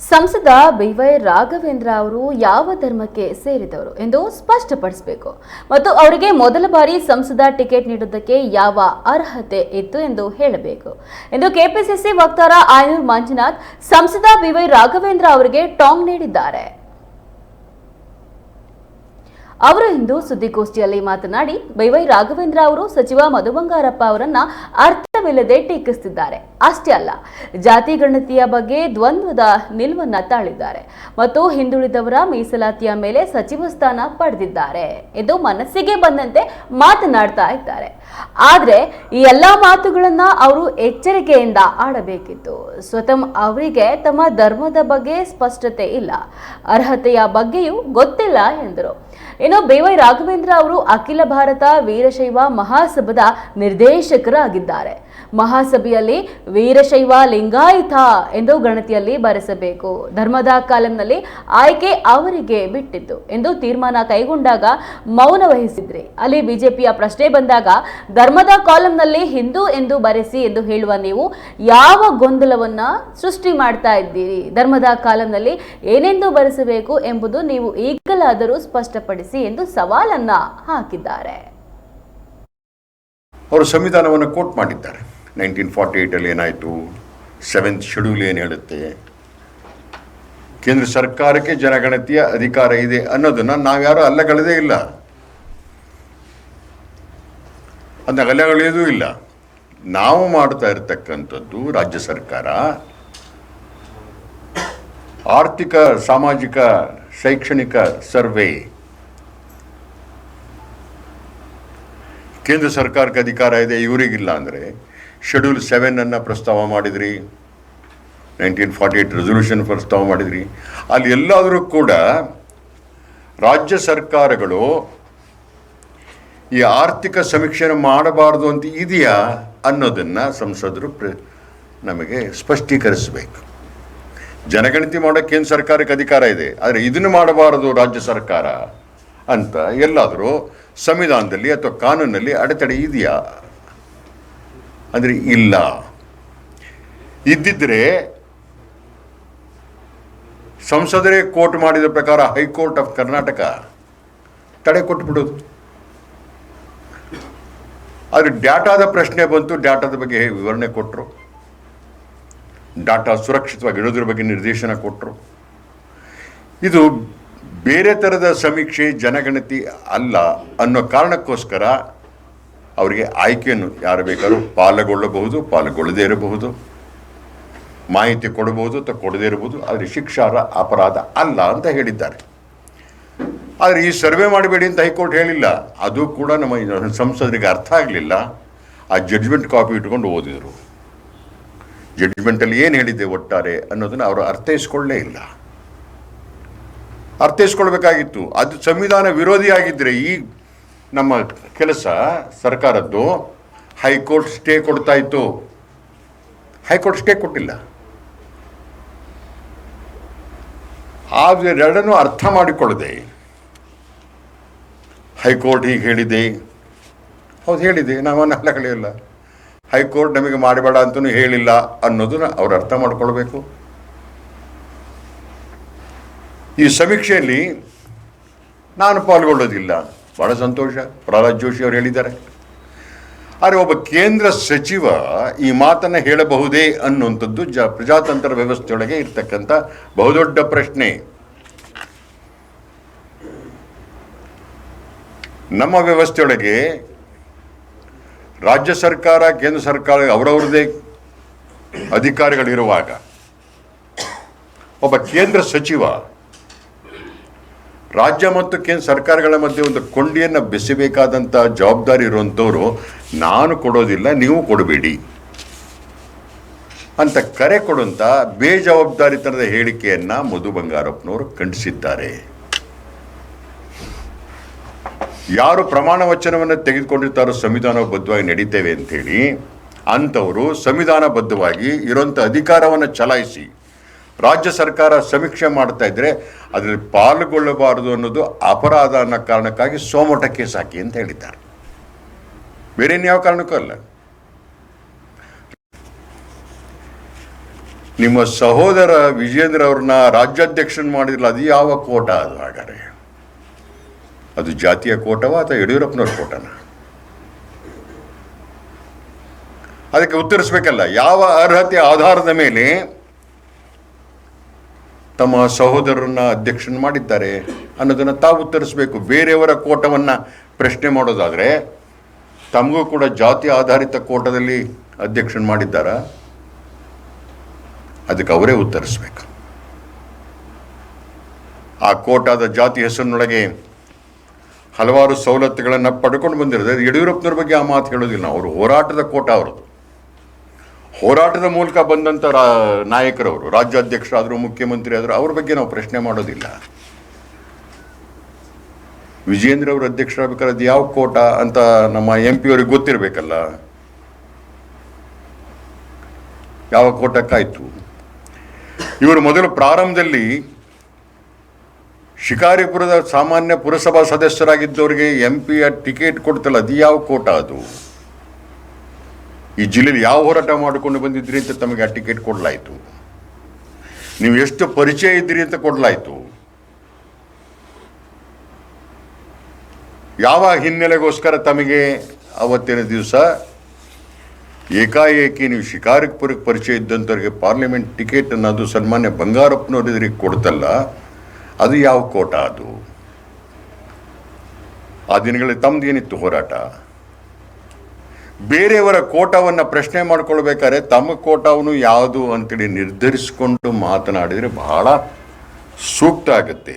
ಸಂಸದ ಬಿವೈ ರಾಘವೇಂದ್ರ ಅವರು ಯಾವ ಧರ್ಮಕ್ಕೆ ಸೇರಿದವರು ಎಂದು ಸ್ಪಷ್ಟಪಡಿಸಬೇಕು. ಮತ್ತು ಅವರಿಗೆ ಮೊದಲ ಬಾರಿ ಸಂಸದ ಟಿಕೆಟ್ ನೀಡುವುದಕ್ಕೆ ಯಾವ ಅರ್ಹತೆ ಇತ್ತು ಎಂದು ಹೇಳಬೇಕು. ಎಂದು ಕೆಪಿಸಿಸಿ ವಕ್ತಾರ ಆಯನೂರ್ ಮಂಜುನಾಥ್, ಸಂಸದ ಬಿವೈ ರಾಘವೇಂದ್ರ ಅವರಿಗೆ ಟಾಂಗ್ ನೀಡಿದ್ದಾರೆ. ಅವರು ಇಂದು ಸುದ್ದಿಗೋಷ್ಠಿಯಲ್ಲಿ ಮಾತನಾಡಿ ಬೈವೈ ರಾಘವೇಂದ್ರ ಅವರು ಸಚಿವ ಮಧು ಬಂಗಾರಪ್ಪ ಅವರನ್ನ ಅರ್ಥವಿಲ್ಲದೆ ಟೀಕಿಸುತ್ತಿದ್ದಾರೆ. ಅಷ್ಟೇ ಅಲ್ಲ, ಜಾತಿ ಗಣತಿಯ ಬಗ್ಗೆ ದ್ವಂದ್ವದ ನಿಲುವನ್ನ ತಾಳಿದ್ದಾರೆ ಮತ್ತು ಹಿಂದುಳಿದವರ ಮೀಸಲಾತಿಯ ಮೇಲೆ ಸಚಿವ ಸ್ಥಾನ ಪಡೆದಿದ್ದಾರೆ ಎಂದು ಮನಸ್ಸಿಗೆ ಬಂದಂತೆ ಮಾತನಾಡ್ತಾ ಇದ್ದಾರೆ. ಆದ್ರೆ, ಈ ಎಲ್ಲಾ ಮಾತುಗಳನ್ನ ಅವರು ಎಚ್ಚರಿಕೆಯಿಂದ ಆಡಬೇಕಿತ್ತು. ಸ್ವತಃ ಅವರಿಗೆ ತಮ್ಮ ಧರ್ಮದ ಬಗ್ಗೆ ಸ್ಪಷ್ಟತೆ ಇಲ್ಲ. ಅರ್ಹತೆಯ ಬಗ್ಗೆಯೂ ಗೊತ್ತಿಲ್ಲ ಎಂದರು. ಇನ್ನು ಬೇವೈ ರಾಘವೇಂದ್ರ ಅವರು ಅಖಿಲ ಭಾರತ ವೀರಶೈವ ಮಹಾಸಭದ ನಿರ್ದೇಶಕರಾಗಿದ್ದಾರೆ. ಮಹಾಸಭೆಯಲ್ಲಿ ವೀರಶೈವ ಲಿಂಗಾಯತ ಎಂದು ಗಣತಿಯಲ್ಲಿ ಬರೆಸಬೇಕು. ಧರ್ಮದ ಕಾಲಂನಲ್ಲಿ ಆಯ್ಕೆ ಅವರಿಗೆ ಬಿಟ್ಟಿದ್ದು ಎಂದು ತೀರ್ಮಾನ ಕೈಗೊಂಡಾಗ ಮೌನ ವಹಿಸಿದ್ರಿ. ಅಲ್ಲಿ ಬಿಜೆಪಿಯ ಪ್ರಶ್ನೆ ಬಂದಾಗ, ಧರ್ಮದ ಕಾಲಂನಲ್ಲಿ ಹಿಂದೂ ಎಂದು ಬರೆಸಿ ಎಂದು ಹೇಳುವ ನೀವು ಯಾವ ಗೊಂದಲವನ್ನ ಸೃಷ್ಟಿ ಮಾಡ್ತಾ ಇದ್ದೀರಿ? ಧರ್ಮದ ಕಾಲಂನಲ್ಲಿ ಏನೆಂದು ಬರೆಸಬೇಕು ಎಂಬುದು ನೀವು ಈಗಲಾದರೂ ಸ್ಪಷ್ಟಪಡಿಸಿ ಎಂದು ಸವಾಲನ್ನ ಹಾಕಿದ್ದಾರೆ. ಅವರು ಸಂವಿಧಾನವನ್ನು ಕೋಟ್ ಮಾಡಿದ್ದಾರೆ. ನೈನ್ಟೀನ್ ಫಾರ್ಟಿ ಏಯ್ಟಲ್ಲಿ ಏನಾಯಿತು? ಸೆವೆಂತ್ ಶೆಡ್ಯೂಲ್ ಏನು ಹೇಳುತ್ತೆ? ಕೇಂದ್ರ ಸರ್ಕಾರಕ್ಕೆ ಜನಗಣತಿಯ ಅಧಿಕಾರ ಇದೆ ಅನ್ನೋದನ್ನು ನಾವ್ಯಾರೂ ಅಲ್ಲಗಳದೇ ಇಲ್ಲ. ಅದನ್ನ ಅಲ್ಲಗಳೆಯೋದೂ ಇಲ್ಲ. ನಾವು ಮಾಡ್ತಾ ಇರತಕ್ಕಂಥದ್ದು ರಾಜ್ಯ ಸರ್ಕಾರ. ಆರ್ಥಿಕ, ಸಾಮಾಜಿಕ ಶೈಕ್ಷಣಿಕ ಸರ್ವೆ. ಕೇಂದ್ರ ಸರ್ಕಾರಕ್ಕೆ ಅಧಿಕಾರ ಇದೆ, ಇವರಿಗಿಲ್ಲ ಅಂದರೆ ಶೆಡ್ಯೂಲ್ ಸೆವೆನನ್ನು ಪ್ರಸ್ತಾವ ಮಾಡಿದ್ರಿ. ನೈನ್ಟೀನ್ ಫಾರ್ಟಿ ಏಯ್ಟ್ ರೆಸೊಲ್ಯೂಷನ್ ಪ್ರಸ್ತಾವ ಮಾಡಿದ್ರಿ. ಅಲ್ಲಿ ಎಲ್ಲಾದರೂ ಕೂಡ ರಾಜ್ಯ ಸರ್ಕಾರಗಳು ಈ ಆರ್ಥಿಕ ಸಮೀಕ್ಷೆ ಮಾಡಬಾರ್ದು ಅಂತ ಇದೆಯಾ ಅನ್ನೋದನ್ನು ಸಂಸದರು ನಮಗೆ ಸ್ಪಷ್ಟೀಕರಿಸಬೇಕು. ಜನಗಣತಿ ಮಾಡೋಕೆ ಕೇಂದ್ರ ಸರ್ಕಾರಕ್ಕೆ ಅಧಿಕಾರ ಇದೆ? ಆದರೆ ಇದನ್ನು ಮಾಡಬಾರದು ರಾಜ್ಯ ಸರ್ಕಾರ ಅಂತ ಎಲ್ಲಾದರೂ ಸಂವಿಧಾನದಲ್ಲಿ ಅಥವಾ ಕಾನೂನಲ್ಲಿ ಅಡೆತಡೆ ಇದೆಯಾ? ಅಂದರೆ ಇಲ್ಲ. ಇದ್ದಿದ್ದರೆ ಸಂಸದರೇ ಕೋರ್ಟ್ ಮಾಡಿದ ಪ್ರಕಾರ ಹೈಕೋರ್ಟ್ ಆಫ್ ಕರ್ನಾಟಕ ತಡೆ ಕೊಟ್ಬಿಡೋದು. ಆದರೆ ಡಾಟಾದ ಪ್ರಶ್ನೆ ಬಂತು, ಡಾಟಾದ ಬಗ್ಗೆ ವಿವರಣೆ ಕೊಟ್ಟರು ಡಾಟಾ ಸುರಕ್ಷಿತವಾಗಿ ಇಡೋದ್ರ ಬಗ್ಗೆ ನಿರ್ದೇಶನ ಕೊಟ್ಟರು ಇದು ಬೇರೆ ಥರದ ಸಮೀಕ್ಷೆ ಜನಗಣತಿ ಅಲ್ಲ ಅನ್ನೋ ಕಾರಣಕ್ಕೋಸ್ಕರ ಅವರಿಗೆ ಆಯ್ಕೆಯನ್ನು ಯಾರು ಬೇಕಾದ್ರೂ ಪಾಲ್ಗೊಳ್ಳಬಹುದು, ಪಾಲ್ಗೊಳ್ಳದೇ ಇರಬಹುದು, ಮಾಹಿತಿ ಕೊಡಬಹುದು ಅಥವಾ ಕೊಡದೇ ಇರಬಹುದು, ಆದರೆ ಶಿಕ್ಷಾರ ಅಪರಾಧ ಅಲ್ಲ ಅಂತ ಹೇಳಿದ್ದಾರೆ. ಆದರೆ ಈ ಸರ್ವೆ ಮಾಡಬೇಡಿ ಅಂತ ಹೈಕೋರ್ಟ್ ಹೇಳಿಲ್ಲ. ಅದು ಕೂಡ ನಮ್ಮ ಸಂಸದರಿಗೆ ಅರ್ಥ ಆಗಲಿಲ್ಲ. ಆ ಜಡ್ಜ್ಮೆಂಟ್ ಕಾಪಿ ಇಟ್ಕೊಂಡು ಓದಿದರು. ಜಡ್ಜ್ಮೆಂಟಲ್ಲಿ ಏನು ಹೇಳಿದೆ ಒಟ್ಟಾರೆ ಅನ್ನೋದನ್ನು ಅವರು ಅರ್ಥೈಸ್ಕೊಳ್ಳೇ ಇಲ್ಲ. ಅರ್ಥೈಸ್ಕೊಳ್ಬೇಕಾಗಿತ್ತು. ಅದು ಸಂವಿಧಾನ ವಿರೋಧಿಯಾಗಿದ್ದರೆ ಈ ನಮ್ಮ ಕೆಲಸ ಸರ್ಕಾರದ್ದು, ಹೈಕೋರ್ಟ್ ಸ್ಟೇ ಕೊಡ್ತಾ ಇತ್ತು. ಹೈಕೋರ್ಟ್ ಸ್ಟೇ ಕೊಟ್ಟಿಲ್ಲ. ಎರಡನ್ನೂ ಅರ್ಥ ಮಾಡಿಕೊಳ್ಳದೆ. ಹೈಕೋರ್ಟ್ ಹೀಗೆ ಹೇಳಿದೆ. ಹೌದು ಹೇಳಿದೆ ನಾವು ಅಲ್ಲಗಳಿಲ್ಲ ಹೈಕೋರ್ಟ್ ನಮಗೆ ಮಾಡಬೇಡ ಅಂತಲೂ ಹೇಳಿಲ್ಲ ಅನ್ನೋದನ್ನ ಅವ್ರು ಅರ್ಥ ಮಾಡ್ಕೊಳ್ಬೇಕು. ಈ ಸಮೀಕ್ಷೆಯಲ್ಲಿ ನಾನು ಪಾಲ್ಗೊಳ್ಳೋದಿಲ್ಲ. ಬಹಳ ಸಂತೋಷ. ಪ್ರಹ್ಲಾದ್ ಜೋಶಿ ಅವರು ಹೇಳಿದ್ದಾರೆ. ಆದರೆ ಒಬ್ಬ ಕೇಂದ್ರ ಸಚಿವ ಈ ಮಾತನ್ನು ಹೇಳಬಹುದೇ ಅನ್ನುವಂಥದ್ದು ಜ ಪ್ರಜಾತಂತ್ರ ವ್ಯವಸ್ಥೆಯೊಳಗೆ ಇರ್ತಕ್ಕಂಥ ಬಹುದೊಡ್ಡ ಪ್ರಶ್ನೆ. ನಮ್ಮ ವ್ಯವಸ್ಥೆಯೊಳಗೆ ರಾಜ್ಯ ಸರ್ಕಾರ, ಕೇಂದ್ರ ಸರ್ಕಾರ ಅವರವ್ರದ್ದೇ ಅಧಿಕಾರಿಗಳಿರುವಾಗ ಒಬ್ಬ ಕೇಂದ್ರ ಸಚಿವ ರಾಜ್ಯ ಮತ್ತು ಕೇಂದ್ರ ಸರ್ಕಾರಗಳ ಮಧ್ಯೆ ಒಂದು ಕೊಂಡಿಯನ್ನು ಬೆಸಬೇಕಾದಂಥ ಜವಾಬ್ದಾರಿ ಇರುವಂಥವ್ರು ನಾನು ಕೊಡೋದಿಲ್ಲ, ನೀವು ಕೊಡಬೇಡಿ ಅಂತ ಕರೆ ಕೊಡುವಂಥ ಬೇಜವಾಬ್ದಾರಿತನದ ಹೇಳಿಕೆಯನ್ನು ಮಧು ಬಂಗಾರಪ್ಪನವರು ಖಂಡಿಸಿದ್ದಾರೆ. ಯಾರು ಪ್ರಮಾಣ ವಚನವನ್ನು ತೆಗೆದುಕೊಂಡಿರ್ತಾರೋ ಸಂವಿಧಾನಬದ್ಧವಾಗಿ ನಡೀತೇವೆ ಅಂಥೇಳಿ ಅಂಥವರು ಸಂವಿಧಾನಬದ್ಧವಾಗಿ ಇರೋಂಥ ಅಧಿಕಾರವನ್ನು ಚಲಾಯಿಸಿ ರಾಜ್ಯ ಸರ್ಕಾರ ಸಮೀಕ್ಷೆ ಮಾಡ್ತಾ ಇದ್ದರೆ ಅದರಲ್ಲಿ ಪಾಲ್ಗೊಳ್ಳಬಾರದು ಅನ್ನೋದು ಅಪರಾಧ ಅನ್ನೋ ಕಾರಣಕ್ಕಾಗಿ ಸೋಮೋಟ ಕೇಸ್ ಹಾಕಿ ಅಂತ ಹೇಳಿದ್ದಾರೆ. ಬೇರೆ ಯಾವ ಕಾರಣಕ್ಕೂ ಅಲ್ಲ. ನಿಮ್ಮ ಸಹೋದರ ವಿಜೇಂದ್ರ ಅವ್ರನ್ನ ರಾಜ್ಯಾಧ್ಯಕ್ಷನ್ ಮಾಡಿದ್ರಲ್ಲ, ಅದು ಯಾವ ಕೋಟ ಅದು ಹಾಗಾದ್ರೆ? ಅದು ಜಾತಿಯ ಕೋಟವ ಅಥವಾ ಯಡಿಯೂರಪ್ಪನವ್ರ ಕೋಟನ? ಅದಕ್ಕೆ ಉತ್ತರಿಸ್ಬೇಕಲ್ಲ, ಯಾವ ಅರ್ಹತೆ ಆಧಾರದ ಮೇಲೆ ತಮ್ಮ ಸಹೋದರರನ್ನ ಅಧ್ಯಕ್ಷನ ಮಾಡಿದ್ದಾರೆ ಅನ್ನೋದನ್ನು ತಾವು ಉತ್ತರಿಸಬೇಕು. ಬೇರೆಯವರ ಕೋಟವನ್ನು ಪ್ರಶ್ನೆ ಮಾಡೋದಾದರೆ, ತಮಗೂ ಕೂಡ ಜಾತಿ ಆಧಾರಿತ ಕೋಟದಲ್ಲಿ ಅಧ್ಯಕ್ಷನ ಮಾಡಿದ್ದಾರಾ? ಅದಕ್ಕೆ ಅವರೇ ಉತ್ತರಿಸಬೇಕು. ಆ ಕೋಟಾದ ಜಾತಿ ಹೆಸರಿನೊಳಗೆ ಹಲವಾರು ಸವಲತ್ತುಗಳನ್ನು ಪಡ್ಕೊಂಡು ಬಂದಿರೋದು. ಯಡಿಯೂರಪ್ಪನವ್ರ ಬಗ್ಗೆ ಆ ಮಾತು ಹೇಳೋದಿಲ್ಲ ಅವರು ಹೋರಾಟದ ಕೋಟ ಅವರದು ಹೋರಾಟದ ಮೂಲಕ ಬಂದಂಥ ರಾ, ನಾಯಕರವರು, ರಾಜ್ಯಾಧ್ಯಕ್ಷರಾದರು ಮುಖ್ಯಮಂತ್ರಿ ಆದರು ಅವ್ರ ಬಗ್ಗೆ ನಾವು ಪ್ರಶ್ನೆ ಮಾಡೋದಿಲ್ಲ. ವಿಜೇಂದ್ರ ಅವರು ಅಧ್ಯಕ್ಷರಾಗಬೇಕಾದ್ರೆ ಯಾವ ಕೋಟ ಅಂತ ನಮ್ಮ ಎಂ ಪಿ ಅವ್ರಿಗೆ ಗೊತ್ತಿರಬೇಕಲ್ಲ. ಯಾವ ಕೋಟಕ್ಕಾಯಿತು? ಇವರು ಮೊದಲು ಪ್ರಾರಂಭದಲ್ಲಿ ಶಿಕಾರಿಪುರದ ಸಾಮಾನ್ಯ ಪುರಸಭಾ ಸದಸ್ಯರಾಗಿದ್ದವರಿಗೆ ಎಂ ಪಿಯ ಟಿಕೆಟ್ ಕೊಡ್ತಲ್ಲ, ಅದು ಯಾವ ಕೋಟ ಅದು? ಈ ಜಿಲ್ಲೆಯಲ್ಲಿ ಯಾವ ಹೋರಾಟ ಮಾಡಿಕೊಂಡು ಬಂದಿದ್ರಿ ಅಂತ ತಮಗೆ ಆ ಟಿಕೆಟ್ ಕೊಡಲಾಯಿತು. ನೀವು ಎಷ್ಟು ಪರಿಚಯ ಇದ್ದೀರಿ ಅಂತ ಕೊಡಲಾಯಿತು. ಯಾವ ಹಿನ್ನೆಲೆಗೋಸ್ಕರ ತಮಗೆ ಅವತ್ತಿನ ದಿವಸ ಏಕಾಏಕಿ ನೀವು ಶಿಕಾರಿಪುರಕ್ಕೆ ಪರಿಚಯ ಇದ್ದಂಥವ್ರಿಗೆ ಪಾರ್ಲಿಮೆಂಟ್ ಟಿಕೆಟ್ ಅನ್ನೋದು ಸನ್ಮಾನ್ಯ ಬಂಗಾರಪ್ಪನವ್ರಿಗೆ ಕೊಡ್ತಲ್ಲ ಅದು ಯಾವ ಕೋಟ ಅದು? ಆ ದಿನಗಳಲ್ಲಿ ತಮ್ಮದೇನಿತ್ತು ಹೋರಾಟ? ಬೇರೆಯವರ ಕೋಟವನ್ನು ಪ್ರಶ್ನೆ ಮಾಡ್ಕೊಳ್ಬೇಕಾದ್ರೆ ತಮ್ಮ ಕೋಟವನ್ನು ಯಾವುದು ಅಂತೇಳಿ ನಿರ್ಧರಿಸಿಕೊಂಡು ಮಾತನಾಡಿದರೆ ಬಹಳ ಸೂಕ್ತ ಆಗುತ್ತೆ.